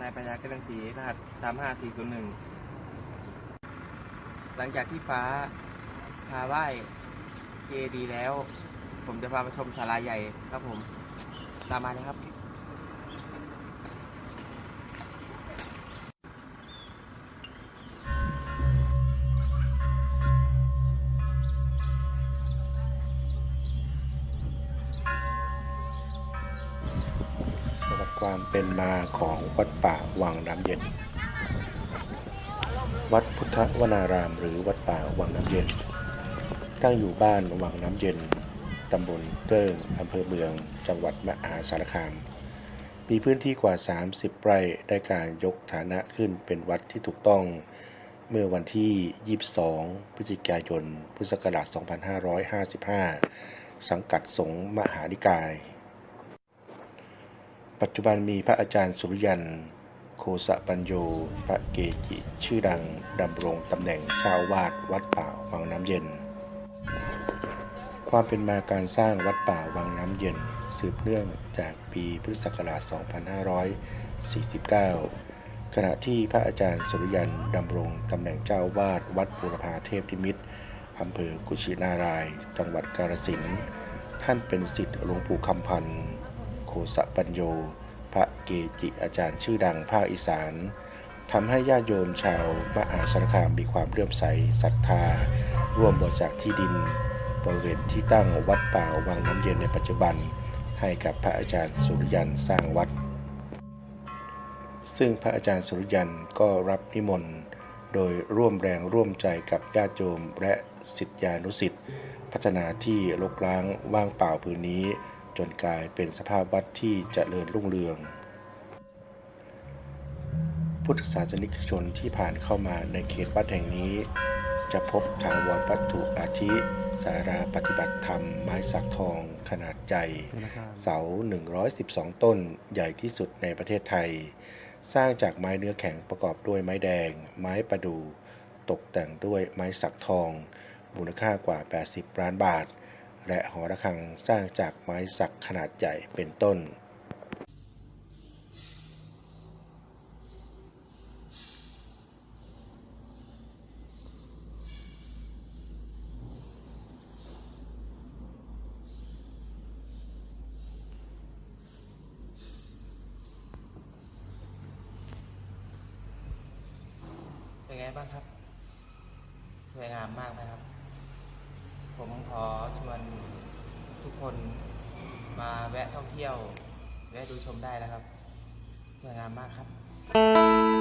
นายปัญญากระดังศรีรหัสสามห้าสี่ศูนย์หนึ่งหลังจากที่ฟ้าพาไหว้เจดีแล้ว ผมจะพามาชมศาลาใหญ่ครับผม ตามมาเลยครับ ความเป็นมาของวัดป่าวังน้ำเย็น วัดพุทธวนารามหรือวัดป่าวังน้ำเย็น ตั้งอยู่บ้านวังน้ำเย็นตำบลเกิ้งอำเภอเมือง จังหวัดมหาสารคาม มีพื้นที่กว่า 30 ไร่ได้การยกฐานะขึ้นเป็นวัดที่ถูกต้องเมื่อวันที่ 22 พฤศจิกายน พุทธศักราช 2555 สังกัดสงฆ์มหานิกาย ปัจจุบันมีพระอาจารย์สุริยัน โคสะปัญโย พระเกจิชื่อดังดำรงตำแหน่งเจ้าวาดวัดป่าวังน้ำเย็น ความเป็นมาการสร้างวัดป่าวังน้ำเย็นสืบเนื่องจากปีพุทธศักราช 2549 ขณะที่พระอาจารย์สุริยันดำรงตำแหน่งเจ้าวาดวัดบูรพาเทพนิมิตรอำเภอกุชินาราย จังหวัดกาฬสินธุ์ท่านเป็นศิษย์หลวงปู่คำพันธ์ สะปัญโย พระเกจิอาจารย์ชื่อดังภาคอีสานทำให้ญาติโยมชาวมหาสารคามมีความเลื่อมใสศรัทธา ร่วมบริจาคที่ดิน บริเวณที่ตั้งวัดป่าวังน้ำเย็นในปัจจุบัน ให้กับพระอาจารย์สุริยันสร้างวัด ซึ่งพระอาจารย์สุริยันก็รับนิมนต์โดยร่วมแรงร่วมใจกับญาติโยมและสิทธิานุสิทธิ์ พัฒนาที่รกร้างว่างเปล่าพื้นนี้ จนกลายเป็นสภาพวัดที่จเจริญรุ่งเรือง พุทธศาสนิกชนที่ผ่านเข้ามาในเขตวัดแห่งนี้ จะพบถาวรวัตถุอาทิสาราปฏิบัติธรรมไม้สักทองขนาดใหญ่ เสา 112 ต้นใหญ่ที่สุดในประเทศไทย สร้างจากไม้เนื้อแข็งประกอบด้วยไม้แดง ไม้ประดู่ตกแต่งด้วยไม้สักทอง มูลค่ากว่า 80 ล้านบาท และหอระฆังสร้างจากไม้สักขนาดใหญ่เป็นต้น เป็นไงบ้างครับ สวยงามมากไหมครับ ผมขอชวนทุกคนมาแวะท่องเที่ยว แวะดูชมได้นะครับ สวยงามมากครับ